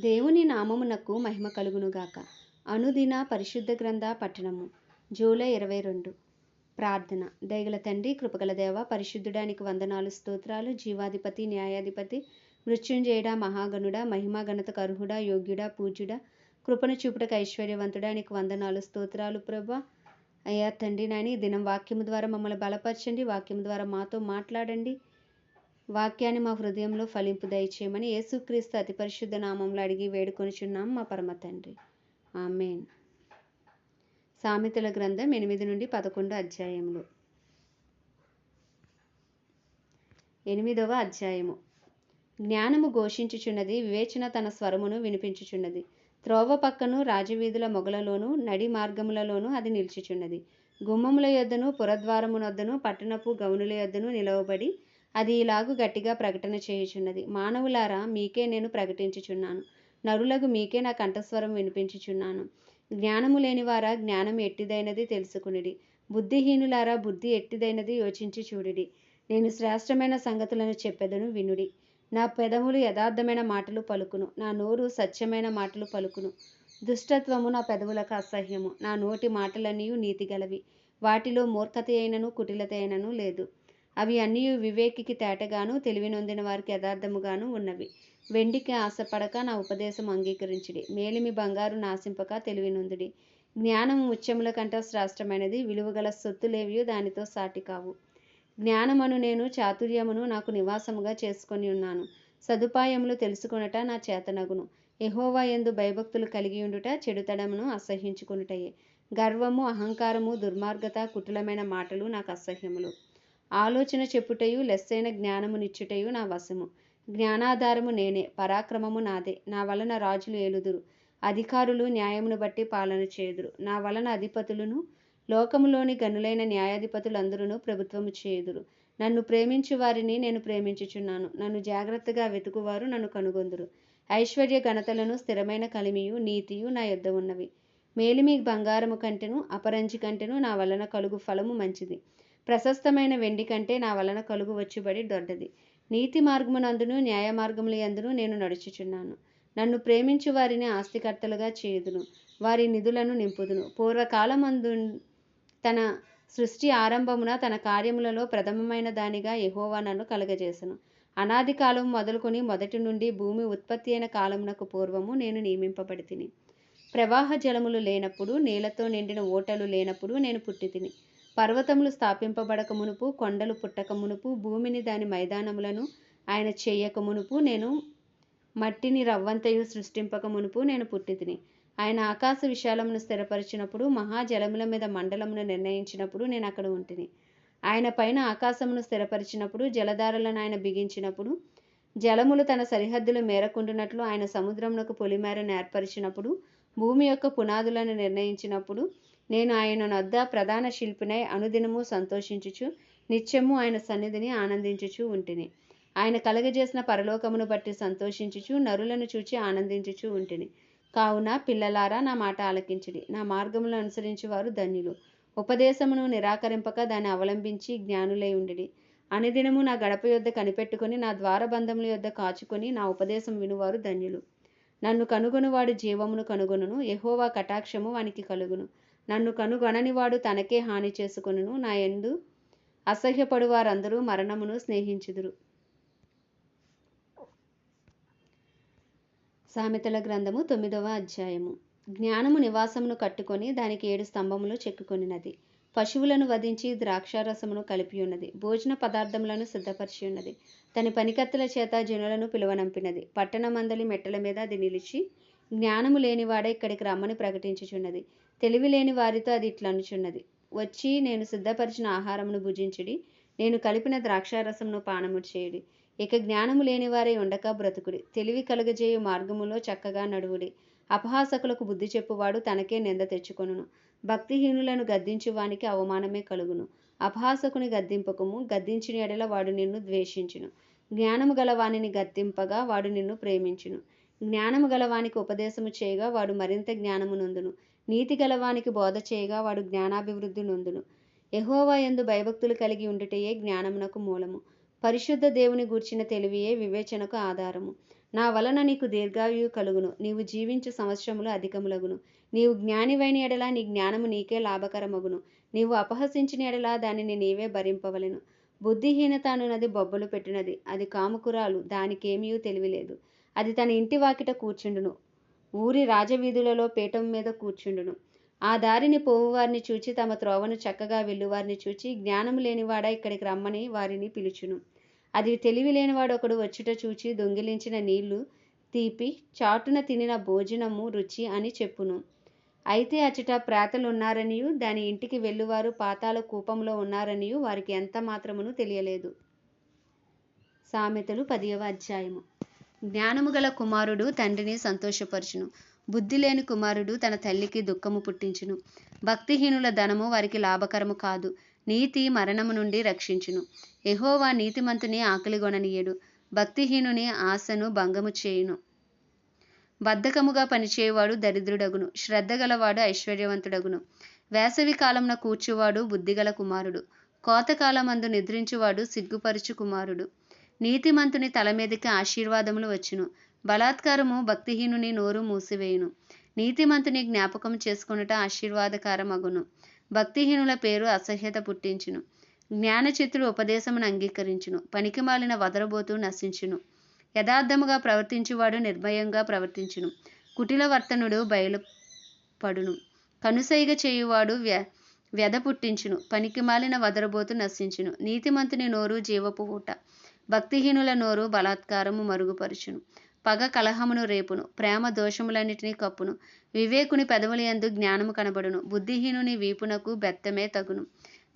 దేవుని నామమునకు మహిమ కలుగునుగాక. అనుదిన పరిశుద్ధ గ్రంథ పట్టణము జూలై ఇరవై రెండు. ప్రార్థన. దయగల తండ్రి కృపగల దేవ పరిశుద్ధుడానికి వందనాలు స్తోత్రాలు జీవాధిపతి న్యాయాధిపతి మృత్యుంజయుడ మహాగణుడ మహిమా ఘనతకు అర్హుడా యోగ్యుడ పూజ్యుడా కృపను చూపుటకు ఐశ్వర్యవంతుడానికి వందనాలు స్తోత్రాలు ప్రభా. అయ్యా తండ్రి నాని దినం వాక్యము ద్వారా మమ్మల్ని బలపరచండి వాక్యం ద్వారా మాతో మాట్లాడండి. వాక్యాన్ని మా హృదయంలో ఫలింపు దయచేయమని యేసుక్రీస్తు అతి పరిశుద్ధ నామంలో అడిగి వేడుకొనిచున్నాం మా పరమ తండ్రి. ఆమెన్. సామెతల గ్రంథం ఎనిమిది నుండి పదకొండు అధ్యాయములు. ఎనిమిదవ అధ్యాయము. జ్ఞానము ఘోషించుచున్నది వివేచన తన స్వరమును వినిపించుచున్నది. త్రోవ పక్కను రాజవీధుల మొగలలోను నడి మార్గములలోను అది నిలిచిచున్నది. గుమ్మముల యొద్దను పురద్వారమునొద్దను పట్టణపు గౌనుల యొద్దను నిలవబడి అది ఇలాగు గట్టిగా ప్రకటన చేయుచున్నది. మానవులారా మీకే నేను ప్రకటించుచున్నాను. నరులకు మీకే నా కంఠస్వరం వినిపించుచున్నాను. జ్ఞానము లేనివారా జ్ఞానం ఎట్టిదైనది తెలుసుకునిడి. బుద్ధిహీనులారా బుద్ధి ఎట్టిదైనది యోచించి చూడిడి నేను శ్రేష్టమైన సంగతులను చెప్పెదను వినుడి. నా పెదములు యథార్థమైన మాటలు పలుకును. నా నోరు సత్యమైన మాటలు పలుకును. దుష్టత్వము నా పెదవులకు అసహ్యము. నా నోటి మాటలన్నీ నీతిగలవి. వాటిలో మూర్ఖత అయినను కుటిలత అయినను లేదు. అవి అన్నీ వివేకికి తేటగాను తెలివినొందిన వారికి యథార్థముగాను ఉన్నవి. వెండికి ఆశపడక నా ఉపదేశం అంగీకరించుడి. మేలిమి బంగారు నాశింపక తెలివినొందుడి. జ్ఞానం ఉచ్చముల ముత్యముల కంటే శ్రేష్టమైనది విలువగల సొత్తులేవియు దానితో సాటి కావు. జ్ఞానమను నేను చాతుర్యమును నాకు నివాసముగా చేసుకొని ఉన్నాను. సదుపాయములు తెలుసుకొనుట నా చేతనగును ఎహోవా ఎందు భయభక్తులు కలిగి ఉండుట చెడుతడమును అసహ్యించుకునుటయే. గర్వము అహంకారము దుర్మార్గత కుటులమైన మాటలు నాకు అసహ్యములు. ఆలోచన చెప్పుటయు లెస్సైన జ్ఞానమునిచ్చుటయు నా వశము. జ్ఞానాధారము నేనే పరాక్రమము నాదే. నా వలన రాజులు ఏలుదురు. అధికారులు న్యాయమును బట్టి పాలన చేయుదురు నా వలన అధిపతులను లోకములోని గనులైన న్యాయాధిపతులందరూ ప్రభుత్వము చేయుదురు నన్ను ప్రేమించు వారిని నేను ప్రేమించుచున్నాను. నన్ను జాగ్రత్తగా వెతుకువారు నన్ను కనుగొందురు. ఐశ్వర్య ఘనతలను స్థిరమైన కలిమియు నీతియు నా యొద్ద ఉన్నవి. మేలిమి బంగారము కంటెను అపరంజి కంటెను నా వలన కలుగు ఫలము మంచిది. ప్రశస్తమైన వెండి కంటే నా వలన కలుగు వచ్చుబడి దొడ్డది. నీతి మార్గమునందును న్యాయ మార్గముల ఎందును నేను నడుచుచున్నాను. నన్ను ప్రేమించు వారిని ఆస్తికర్తలుగా చేయుదును. వారి నిధులను నింపుదును. పూర్వకాలమందు తన సృష్టి ఆరంభమున తన కార్యములలో ప్రథమమైన దానిగా యహోవా నన్ను కలగజేసను. అనాది కాలం మొదలుకొని మొదటి నుండి భూమి ఉత్పత్తి అయిన కాలమునకు పూర్వము నేను నియమింపబడి తిని ప్రవాహ జలములు లేనప్పుడు నీళ్ళతో నిండిన ఓటలు లేనప్పుడు నేను పుట్టి తిని పర్వతములు స్థాపింపబడక మునుపు కొండలు పుట్టక మునుపు భూమిని దాని మైదానములను ఆయన చేయక మునుపు నేను మట్టిని రవ్వంతయు సృష్టింపక మునుపు నేను పుట్టితిని. ఆయన ఆకాశ విశాలమును స్థిరపరిచినప్పుడు మహాజలముల మీద మండలమును నిర్ణయించినప్పుడు నేను అక్కడ ఉంటిని. ఆయన పైన ఆకాశమును స్థిరపరిచినప్పుడు జలధారలను ఆయన బిగించినప్పుడు జలములు తన సరిహద్దులు మేరకుండునట్లు ఆయన సముద్రమునకు పొలిమేరను ఏర్పరిచినప్పుడు భూమి యొక్క పునాదులను నిర్ణయించినప్పుడు నేను ఆయన నొద్ద ప్రధాన శిల్పినై అనుదినము సంతోషించుచు నిత్యము ఆయన సన్నిధిని ఆనందించుచు ఉంటిని. ఆయన కలగజేసిన పరలోకమును బట్టి సంతోషించుచు నరులను చూచి ఆనందించుచు ఉంటిని. కావున పిల్లలారా నా మాట ఆలకించిడి నా మార్గములను అనుసరించి వారు ధన్యులు. ఉపదేశమును నిరాకరింపక దాన్ని అవలంబించి జ్ఞానులై ఉండిడి అనుదినము నా గడప యొద్ద కనిపెట్టుకుని నా ద్వారబంధముల యొద్ద కాచుకొని నా ఉపదేశం వినువారు ధన్యులు. నన్ను కనుగొనువాడు జీవమును కనుగొనును. ఎహోవా కటాక్షము వానికి కలుగును. నన్ను కనుగొనని వాడు తనకే హాని చేసుకొనును. నా ఎందు అసహ్యపడు వారందరూ మరణమును స్నేహించుదురు. సామెతల గ్రంథము తొమ్మిదవ అధ్యాయము. జ్ఞానము నివాసమును కట్టుకొని దానికి ఏడు స్తంభములు చెక్కుకొనినది. పశువులను వధించి ద్రాక్షారసమును కలిపి ఉన్నది భోజన పదార్థములను సిద్ధపరిచి ఉన్నది తన పనికత్తుల చేత జనులను పిలువనంపినది. పట్టణమందలి మెట్టల మీద అది నిలిచి జ్ఞానము లేనివాడే ఇక్కడికి రమ్మని ప్రకటించుచున్నది. తెలివి లేని వారితో అది ఇట్లనుచున్నది వచ్చి నేను సిద్ధపరిచిన ఆహారమును భుజించుడి నేను కలిపిన ద్రాక్షారసమును పానము చేయుడి ఇక జ్ఞానము లేనివారై ఉండక బ్రతుకుడి. తెలివి కలుగజేయు మార్గములో చక్కగా నడువుడి. అపహాసకులకు బుద్ధి చెప్పువాడు తనకే నింద తెచ్చుకొనును. భక్తిహీనులను గద్దించువానికి అవమానమే కలుగును. అపహాసకుని గద్దింపకము గద్దించిన ఎడల వాడు నిన్ను ద్వేషించును. జ్ఞానము గలవానిని గద్దింపగా వాడు నిన్ను ప్రేమించును. జ్ఞానము గలవానికి ఉపదేశము చేయగా వాడు మరింత జ్ఞానము నొందును. నీతి గలవానికి బోధ చేయగా వాడు జ్ఞానాభివృద్ధి నొందును. యహోవా ఎందు భయభక్తులు కలిగి ఉండుటయే జ్ఞానమునకు మూలము. పరిశుద్ధ దేవుని గూర్చిన తెలివియే వివేచనకు ఆధారము. నా వలన నీకు దీర్ఘాయువు కలుగును. నీవు జీవించు సంవత్సరములు అధికములగును. నీవు జ్ఞానివైన ఎడల నీ జ్ఞానము నీకే లాభకరమగును. నీవు అపహసించిన ఎడల దానిని నీవే భరింపవలెను. బుద్ధిహీనత అనున్నది బొబ్బలు పెట్టినది. అది కాముకురాలు. దానికేమీ తెలివిలేదు. అది తన ఇంటి వాకిట కూర్చుండును. ఊరి రాజవీధులలో పీఠం మీద కూర్చుండును. ఆ దారిని పోవువారిని చూచి తమ త్రోవను చక్కగా వెళ్ళువారిని చూచి జ్ఞానము లేనివాడా ఇక్కడికి రమ్మని వారిని పిలుచును. అది తెలివి లేనివాడు ఒకడు వచ్చుట చూచి దొంగిలించిన నీళ్ళు తీపి చాటున తినిన భోజనము రుచి అని చెప్పును. అయితే అచట ప్రేతలున్నారనియు దాని ఇంటికి వెళ్ళువారు పాతాల కూపంలో ఉన్నారనియు వారికి ఎంత మాత్రమును తెలియలేదు. సామెతలు పదియవ అధ్యాయము. జ్ఞానము గల కుమారుడు తండ్రిని సంతోషపరచును. బుద్ధి లేని కుమారుడు తన తల్లికి దుఃఖము పుట్టించును. భక్తిహీనుల ధనము వారికి లాభకరము కాదు. నీతి మరణము నుండి రక్షించును. ఎహోవా నీతిమంతుని ఆకలిగొననీయడు భక్తిహీనుని ఆశను భంగము చేయును. బద్ధకముగా పనిచేయవాడు దరిద్రుడగును. శ్రద్ధ గలవాడు ఐశ్వర్యవంతుడగును. వేసవి కాలంన కూర్చువాడు బుద్ధిగల కుమారుడు. కోతకాలమందు నిద్రించువాడు సిగ్గుపరుచు కుమారుడు. నీతిమంతుని తల మీదకి ఆశీర్వాదములు వచ్చును. బలాత్కారము భక్తిహీనుని నోరు మూసివేయును. నీతిమంతుని జ్ఞాపకం చేసుకొనుట ఆశీర్వాదకరమగును. భక్తిహీనుల పేరు అసహ్యత పుట్టించును. జ్ఞానచిత్తుడు ఉపదేశమును అంగీకరించును. పనికిమాలిన వదరబోతూ నశించును. యథార్థముగా ప్రవర్తించువాడు నిర్భయంగా ప్రవర్తించును. కుటిల వర్తనుడు బయలుపడును. కనుసైగ చేయువాడు వ్య వ్యధ పుట్టించును. పనికిమాలిన వదరబోతు నశించును. నీతిమంతుని నోరు జీవపు ఊట. భక్తిహీనుల నోరు బలాత్కారము మరుగుపరుచును. పగ కలహమును రేపును ప్రేమ దోషములన్నిటినీ కప్పును. వివేకుని పెదవుల యందు జ్ఞానము కనబడును. బుద్ధిహీనుని వీపునకు బెత్తమే తగును.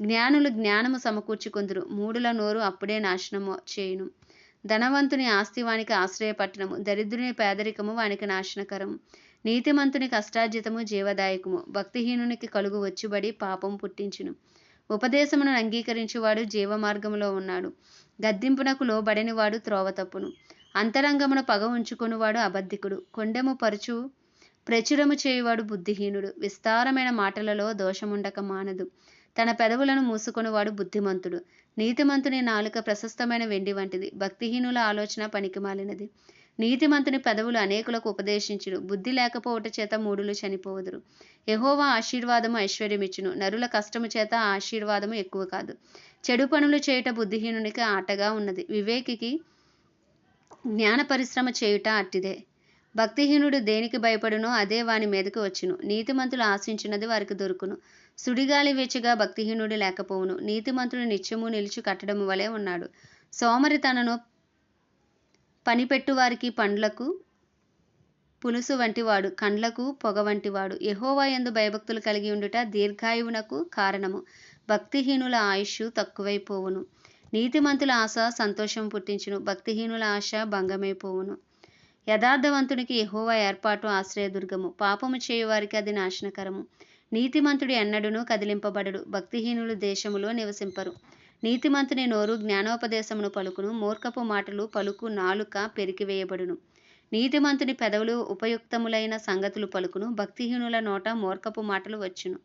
జ్ఞానులు జ్ఞానము సమకూర్చుకుందురు. మూడుల నోరు అప్పుడే నాశనము చేయును. ధనవంతుని ఆస్తి వానికి ఆశ్రయపట్టణము. దరిద్రుని పేదరికము వానికి నాశనకరము. నీతిమంతుని కష్టార్జితము జీవదాయకము. భక్తిహీనునికి కలుగు వచ్చుబడి పాపం పుట్టించును. ఉపదేశమును అంగీకరించువాడు జీవమార్గములో ఉన్నాడు. గద్దింపునకు లోబడనివాడు త్రోవ తప్పును అంతరంగమున పగ ఉంచుకొనివాడు అబద్ధికుడు. కొండెము పరుచు ప్రచురము చేయువాడు బుద్ధిహీనుడు. విస్తారమైన మాటలలో దోషముండక మానదు. తన పెదవులను మూసుకొనివాడు బుద్ధిమంతుడు. నీతిమంతుని నాలుక ప్రశస్తమైన వెండి వంటిది. భక్తిహీనుల ఆలోచన పనికిమాలినది. నీతిమంతుని పెదవులు అనేకులకు ఉపదేశించుడు బుద్ధి లేకపోవట చేత మూడులు చనిపోవదురు. యహోవా ఆశీర్వాదము ఐశ్వర్యమిచ్చును. నరుల కష్టము చేత ఆశీర్వాదము ఎక్కువ కాదు. చెడు పనులు చేయుట బుద్ధిహీనునికి ఆటగా ఉన్నది. వివేకికి జ్ఞాన పరిశ్రమ చేయుట అట్టిదే. భక్తిహీనుడు దేనికి భయపడునో అదే వాని మీదకి వచ్చును. నీతిమంతులు ఆశించినది వారికి దొరుకును. సుడిగాలి వెచ్చగా భక్తిహీనుడు లేకపోవును. నీతిమంతుడు నిత్యము నిలిచి కట్టడము వలె ఉన్నాడు. సోమరితనను పనిపెట్టు వారికి పండ్లకు పులుసు వంటివాడు కండ్లకు పొగ వంటివాడు. ఎహోవా యందు భయభక్తులు కలిగి ఉండుట దీర్ఘాయువునకు కారణము. భక్తిహీనుల ఆయుష్ తక్కువైపోవును. నీతిమంతుల ఆశ సంతోషం పుట్టించును. భక్తిహీనుల ఆశ భంగమైపోవును. యథార్థవంతునికి యహోవా ఏర్పాటు ఆశ్రయదుర్గము. పాపము చేయువారికి అది నాశనకరము. నీతిమంతుడు ఎన్నడును కదిలింపబడడు. భక్తిహీనులు దేశములో నివసింపరు. నీతిమంతుని నోరు జ్ఞానోపదేశమును పలుకును. మూర్ఖపు మాటలు పలుకు నాలుక పెరికివేయబడును. నీతిమంతుని పెదవులు ఉపయుక్తములైన సంగతులు పలుకును భక్తిహీనుల నోట మూర్ఖపు మాటలు వచ్చును.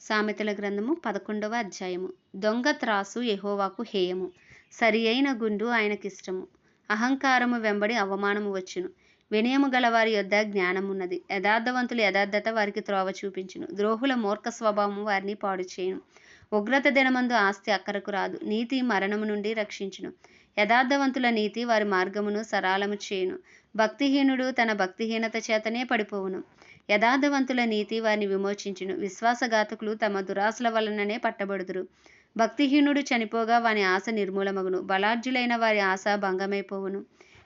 సామెతల గ్రంథము పదకొండవ అధ్యాయము. దొంగ త్రాసు యెహోవాకు హేయము. సరి అయిన గుండు ఆయనకిష్టము. అహంకారము వెంబడి అవమానము వచ్చును. వినయము గలవారి యొద్ద జ్ఞానమున్నది. యథార్థవంతుల యథార్థత వారికి త్రోవ చూపించును. ద్రోహుల మూర్ఖ స్వభావము వారిని పాడు చేయును. ఉగ్రత దినమందు ఆస్తి అక్కరకు రాదు. నీతి మరణము నుండి రక్షించును. యథార్థవంతుల నీతి వారి మార్గమును సరాలము చేయును. భక్తిహీనుడు తన భక్తిహీనత చేతనే పడిపోవును. యథార్థవంతుల నీతి వారిని విమోచించును. విశ్వాసఘాతకులు తమ దురాశల వలననే పట్టబడుదురు. భక్తిహీనుడు చనిపోగా వాని ఆశ నిర్మూలమగును. బలార్జులైన వారి ఆశ భంగమైపోవును.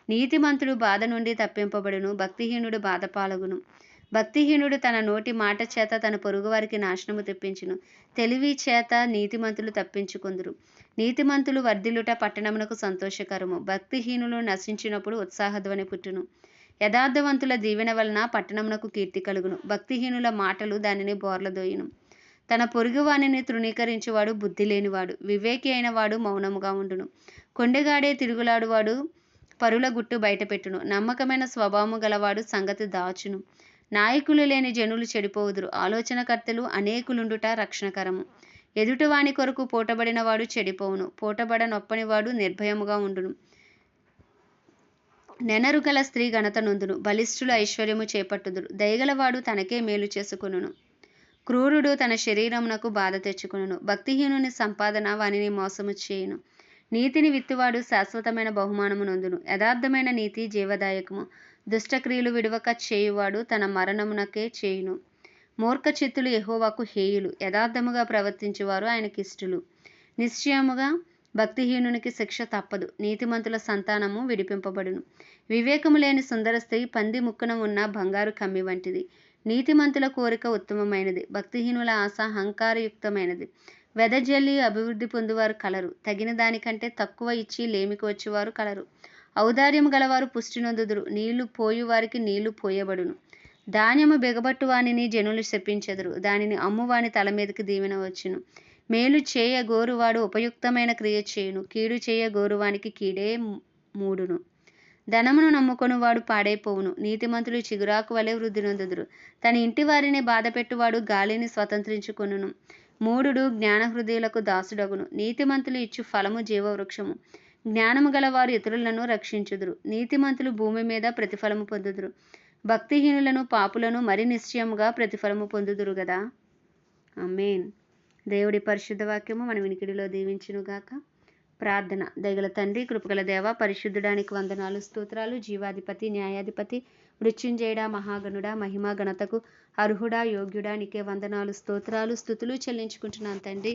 నీతిమంతుడు బాధ నుండి తప్పింపబడును. భక్తిహీనుడు బాధపాలగును. భక్తిహీనుడు తన నోటి మాట చేత తన పొరుగువారికి నాశనము తెప్పించును. తెలివి చేత నీతిమంతులు తప్పించుకుందురు. నీతిమంతులు వర్ధిల్లుట పట్టణమునకు సంతోషకరము. భక్తిహీనులు నశించినప్పుడు ఉత్సాహధ్వని పుట్టును. యథార్థవంతుల దీవెన వలన పట్టణమునకు కీర్తి కలుగును. భక్తిహీనుల మాటలు దానిని బోర్లదోయును. తన పొరుగువానిని తృణీకరించేవాడు బుద్ధి లేనివాడు వివేకి అయిన వాడు మౌనముగా ఉండును. కొండెగాడే తిరుగులాడువాడు పరుల గుట్టు బయటపెట్టును. నమ్మకమైన స్వభావము గలవాడు సంగతి దాచును. నాయకులు లేని జనులు చెడిపోవుదురు. ఆలోచనకర్తలు అనేకులుండుట రక్షణకరము. ఎదుటివాని కొరకు పోటబడినవాడు చెడిపోవును. పోటబడ నొప్పనివాడు నిర్భయముగా ఉండును. నెనరుగల స్త్రీ ఘనత నొందును. బలిష్ఠులు ఐశ్వర్యము చేపట్టుదురు. దయగలవాడు తనకే మేలు చేసుకును క్రూరుడు తన శరీరమునకు బాధ తెచ్చుకును భక్తిహీనుని సంపాదన వానిని మోసము చేయును. నీతిని విత్తువాడు శాశ్వతమైన బహుమానము నొందును. యథార్థమైన నీతి జీవదాయకము. దుష్టక్రియలు విడవక చేయువాడు తన మరణమునకే చేయును. మూర్ఖ చిత్తులు హేయులు. యథార్థముగా ప్రవర్తించువారు ఆయనకిష్టులు. నిశ్చయముగా భక్తిహీనునికి శిక్ష తప్పదు. నీతిమంతుల సంతానము విడిపింపబడును. వివేకము లేని సుందర స్త్రీ పంది ముక్కున ఉన్న బంగారు కమ్మి వంటిది. నీతిమంతుల కోరిక ఉత్తమమైనది. భక్తిహీనుల ఆశ అహంకారయుక్తమైనది. వెదజల్లి అభివృద్ధి పొందువారు కలరు. తగిన దానికంటే తక్కువ ఇచ్చి లేమికి వచ్చేవారు కలరు. ఔదార్యము గలవారు పుష్టి నొందుదురు. నీళ్ళు పోయువారికి నీళ్ళు పోయబడును. ధాన్యము బిగబట్టు వానిని జనులు శపించెదరు. దానిని అమ్మువాని తల మీదకి దీవెన వచ్చును. మేలు చేయ గోరువాడు ఉపయుక్తమైన క్రియ చేయును. కీడు చేయ గోరువానికి కీడే మూడును. ధనమును నమ్ముకొని వాడు పాడైపోవును. నీతిమంతులు చిగురాకు వలె వృద్ధి నొందుదురు. తన ఇంటి వారిని బాధపెట్టువాడు గాలిని స్వతంత్రించుకొనును. మూడుడు జ్ఞాన హృదయులకు దాసుడగును. నీతిమంతులు ఇచ్చు ఫలము జీవవృక్షము. జ్ఞానము గలవారు ఇతరులను రక్షించుదురు. నీతిమంతులు భూమి మీద ప్రతిఫలము పొందుదురు. భక్తిహీనులను పాపులను మరి నిశ్చయముగా ప్రతిఫలము పొందుదురు కదా ఆమేన్. దేవుడి పరిశుద్ధ వాక్యము మన వినికిడిలో దీవించునుగాక. ప్రార్థన దయగల తండ్రి కృపగల దేవ పరిశుద్ధుడానికి వందనాలు స్తోత్రాలు జీవాధిపతి న్యాయాధిపతి మృత్యుంజయుడా మహాగణుడా మహిమా గణతకు అర్హుడా యోగ్యుడా నీకే వందనాలు స్తోత్రాలు స్థుతులు చెల్లించుకుంటున్నాను తండ్రి.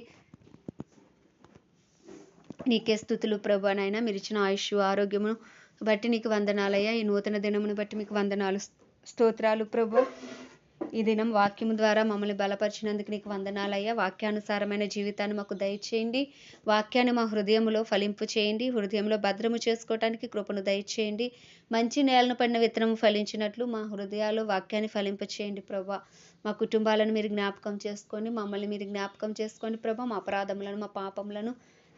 నీకే స్థుతులు ప్రభు నాయన. మీరు ఇచ్చిన ఆయుష్ ఆరోగ్యమును బట్టి నీకు వందనాలయ్యా. ఈ నూతన దినమును బట్టి మీకు వందనాలు స్తోత్రాలు ప్రభు. ఈ దినం వాక్యము ద్వారా మమ్మల్ని బలపరిచినందుకు నీకు వందనాలయ్యా. వాక్యానుసారమైన జీవితాన్ని మాకు దయచేయండి. వాక్యాన్ని మా హృదయంలో ఫలింపు చేయండి. హృదయంలో భద్రము చేసుకోవటానికి కృపను దయచేయండి. మంచి నేలను పడిన విత్తనము ఫలించినట్లు మా హృదయాలు వాక్యాన్ని ఫలింప చేయండి ప్రభా. మా కుటుంబాలను మీరు జ్ఞాపకం చేసుకొని మమ్మల్ని మీరు జ్ఞాపకం చేసుకోండి ప్రభా మా అపరాధములను మా పాపములను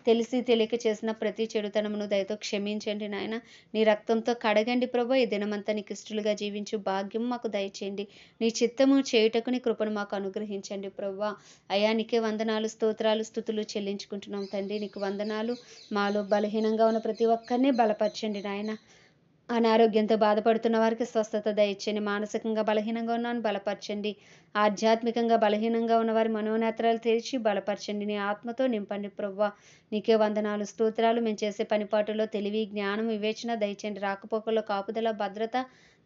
తెలిసి తెలియక చేసిన ప్రతి చెడుతనమును దయతో క్షమించండి నాయన. నీ రక్తంతో కడగండి ప్రభు. ఈ దినమంతా నీకు ఇష్టలుగా జీవించు భాగ్యం మాకు దయచేయండి. నీ చిత్తము చేయుటకు నీ కృపను మాకు అనుగ్రహించండి ప్రభా. అయా నీకే వందనాలు స్తోత్రాలు స్థుతులు చెల్లించుకుంటున్నాం తండ్రి. నీకు వందనాలు. మాలో బలహీనంగా ఉన్న ప్రతి ఒక్కరిని బలపరచండి నాయన. అనారోగ్యంతో బాధపడుతున్న వారికి స్వస్థత దయచండి మానసికంగా బలహీనంగా ఉన్నాను బలపరచండి. ఆధ్యాత్మికంగా బలహీనంగా ఉన్న వారి మనోనేత్రాలు తెరిచి బలపరచండి. నీ ఆత్మతో నింపండి ప్రవ్వ. నీకే వందనాలు స్తోత్రాలు. మేము చేసే పనిపాటులో తెలివి జ్ఞానం వివేచన దయచేయండి. రాకపోకల్లో కాపుదల భద్రత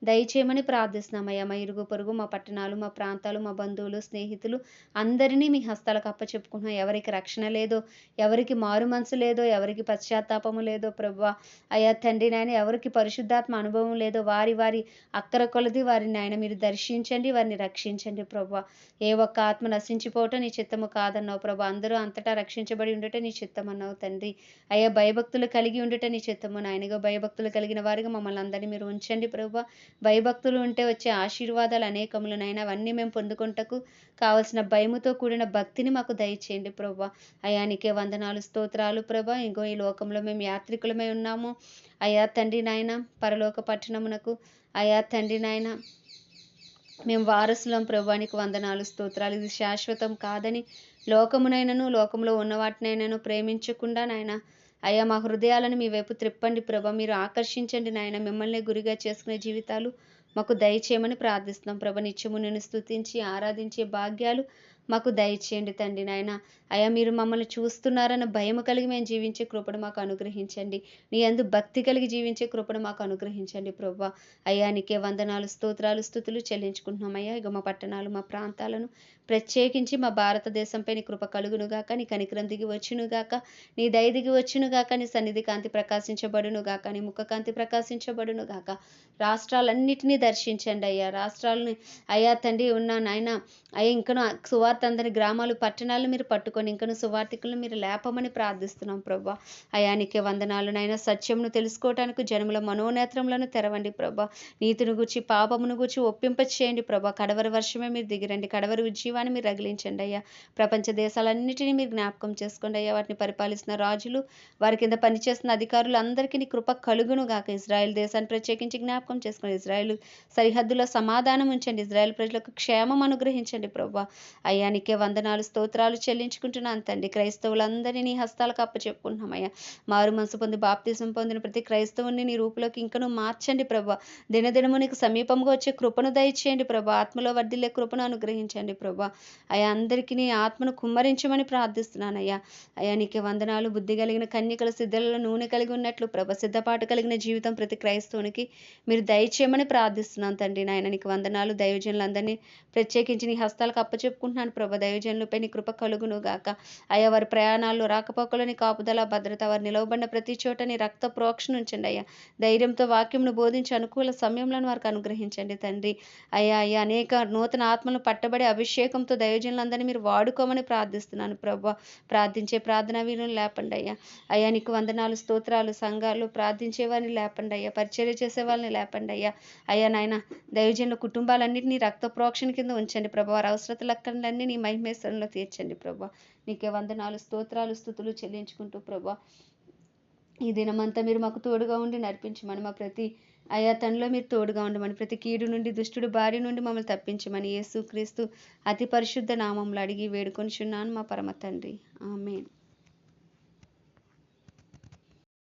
దయచేయమని ప్రార్థిస్తున్నామయ్యా మా ఇరుగు పొరుగు మా పట్టణాలు మా ప్రాంతాలు మా బంధువులు స్నేహితులు అందరినీ మీ హస్తాలకు అప్పచెప్పుకుంటున్నాం. ఎవరికి రక్షణ లేదో ఎవరికి మారు మనసు లేదో ఎవరికి పశ్చాత్తాపము లేదో ప్రభా అయ్యా తండ్రి నాయన ఎవరికి పరిశుద్ధాత్మ అనుభవం లేదో వారి వారి అక్కర కొలది వారిని ఆయన మీరు దర్శించండి వారిని రక్షించండి ప్రభా ఏ ఒక్క ఆత్మ నశించిపోవటం నీ చిత్తము కాదన్నావు ప్రభా. అందరూ అంతటా రక్షించబడి ఉండటం నీ చిత్తం అన్నావు తండ్రి. అయ్యా భయభక్తులు కలిగి ఉండటం నీ చిత్తము నాయనగా భయభక్తులు కలిగిన వారిగా మమ్మల్ని అందరినీ మీరు ఉంచండి ప్రభా భయభక్తులు ఉంటే వచ్చే ఆశీర్వాదాలు అనేకములనైనా అవన్నీ మేము పొందుకుంటకు కావలసిన భయముతో కూడిన భక్తిని మాకు దయచేయండి ప్రభా. అయానికే వందనాలు స్తోత్రాలు ప్రభా. ఇంకో ఈ లోకంలో మేము యాత్రికులమై ఉన్నాము. అయా తండ్రి నాయన పరలోక పట్టణమునకు. అయా తండ్రి నాయన మేము వారసులం ప్రభానికి వందనాలు స్తోత్రాలు. ఇది శాశ్వతం కాదని లోకమునైనను లోకంలో ఉన్న వాటినైనను ప్రేమించకుండా నాయన అయ్యా మా హృదయాలను మీ వైపు త్రిప్పండి ప్రభా. మీరు ఆకర్షించండి నాయన. మిమ్మల్ని గురిగా చేసుకునే జీవితాలు మాకు దయచేయమని ప్రార్థిస్తున్నాం ప్రభ. నిత్యము నేను స్తుతించి ఆరాధించే భాగ్యాలు మాకు దయచేయండి తండ్రి నాయన. అయ్యా మీరు మమ్మల్ని చూస్తున్నారన్న భయం కలిగి మేము జీవించే కృపను మాకు అనుగ్రహించండి. నీ అందు భక్తి కలిగి జీవించే కృపను మాకు అనుగ్రహించండి ప్రభా. అయ్యా నీకే వందనాలు స్తోత్రాలు స్థుతులు చెల్లించుకుంటున్నాం అయ్యా. ఇక మా పట్టణాలు మా ప్రాంతాలను ప్రత్యేకించి మా భారతదేశంపై నీ కృప కలుగునుగాక నీ కనికరం దిగి వచ్చునుగాక నీ దయ దిగి వచ్చునుగాక నీ సన్నిధి కాంతి ప్రకాశించబడునుగాక నీ ముఖ కాంతి ప్రకాశించబడునుగాక. రాష్ట్రాలన్నిటినీ దర్శించండి అయ్యా. రాష్ట్రాలని అయ్యా తండ్రి ఉన్న నాయన అయ్యా ఇంకను సువార్త అందరి గ్రామాలు పట్టణాలు మీరు పట్టుకొని ఇంకను సువార్థికులను మీరు లేపమని ప్రార్థిస్తున్నాం ప్రభా. అయానికే వందనాలు నాయన. సత్యంను తెలుసుకోవటానికి జనముల మనోనేత్రములను తెరవండి ప్రభా. నీతిని గుచ్చి పాపమును గుచ్చి ఒప్పింప చేయండి ప్రభా. కడవరి వర్షమే మీరు దిగిరండి. కడవరి ఉజ్జీవాన్ని మీరు రగిలించండి అయ్యా. ప్రపంచ దేశాలన్నింటినీ మీరు జ్ఞాపకం చేసుకోండి అయ్యా. వాటిని పరిపాలిస్తున్న రాజులు వారి కింద పనిచేస్తున్న అధికారులు అందరికీ నీ కృప కలుగును గాక. ఇజ్రాయెల్ దేశాన్ని ప్రత్యేకించి జ్ఞాపకం చేసుకోండి ఇజ్రాయెల్ సరిహద్దులో సమాధానం ఉంచండి. ఇజ్రాయెల్ ప్రజలకు క్షేమం అనుగ్రహించండి ప్రభా అయ్యా అయ్యా నీకే వందనాలు స్తోత్రాలు చెల్లించుకుంటున్నాను తండ్రి. క్రైస్తవులందరినీ నీ హస్తాలకు అప్పచెప్పుకుంటున్నామయ్యా మారు మనసు పొంది బాప్తిజం పొందిన ప్రతి క్రైస్తవుని నీ రూపులోకి ఇంకను మార్చండి ప్రభా దినదినము నీకు సమీపంగా వచ్చే కృపను దయచేయండి ప్రభా ఆత్మలో వర్ధిల్లే కృపను అనుగ్రహించండి ప్రభా అయ్యా అందరికీ నీ ఆత్మను కుమ్మరించమని ప్రార్థిస్తున్నానయ్యా. అయ్యా నీకే వందనాలు బుద్ధి కలిగిన కన్యకల సిద్ధలలో నూనె కలిగి ఉన్నట్లు ప్రభ సిద్ధపాటు కలిగిన జీవితం ప్రతి క్రైస్తవునికి మీరు దయచేయమని ప్రార్థిస్తున్నాను తండ్రి నాయన. నీకు వందనాలు దైవజనులందరినీ ప్రత్యేకించి నీ హస్తాలకు అప్పచెప్పుకుంటున్నాను ప్రభ. దైవజనులపై నీ కృప కలుగును గాక. అయ్యా వారి ప్రయాణాల్లో రాకపోకలని కాపుదల భద్రత వారు నిలవబడిన ప్రతి చోట నీ రక్త ప్రోక్షణ ఉంచండి అయ్యా. ధైర్యంతో వాక్యంను బోధించి అనుకూల సమయంలో వారికి అనుగ్రహించండి తండ్రి. అయ్యా అయ్యా అనేక నూతన ఆత్మలు పట్టబడి అభిషేకంతో దయోజనులందరినీ మీరు వాడుకోమని ప్రార్థిస్తున్నాను ప్రభా. ప్రార్థించే ప్రార్థనా వీరులను లేపండి అయ్యా. అయ్యా నీకు వందనాలు స్తోత్రాలు సంఘాలు ప్రార్థించే వారిని లేపండి అయ్యా. పరిచర్య చేసే వాళ్ళని లేపండి అయ్యా. అయ్యా నాయన దయోజనుల కుటుంబాలన్నింటినీ రక్త ప్రోక్షణ కింద ఉంచండి ప్రభా. వారి అవసరతలన్నీ నీ మహిమేశ్వరంలో తీర్చండి ప్రభా. నీకే వందనాలు స్తోత్రాలు స్థుతులు చెల్లించుకుంటూ ప్రభా. ఈ దినమంతా మీరు మాకు తోడుగా ఉండి నడిపించమని మా ప్రతి అయ్యా తనలో మీరు తోడుగా ఉండమని ప్రతి కీడు నుండి దుష్టుడు భార్య నుండి మమ్మల్ని తప్పించమని యేసుక్రీస్తు అతి పరిశుద్ధ నామంలో అడిగి వేడుకొనిచున్నాను మా పరమ తండ్రి. ఆమెన్.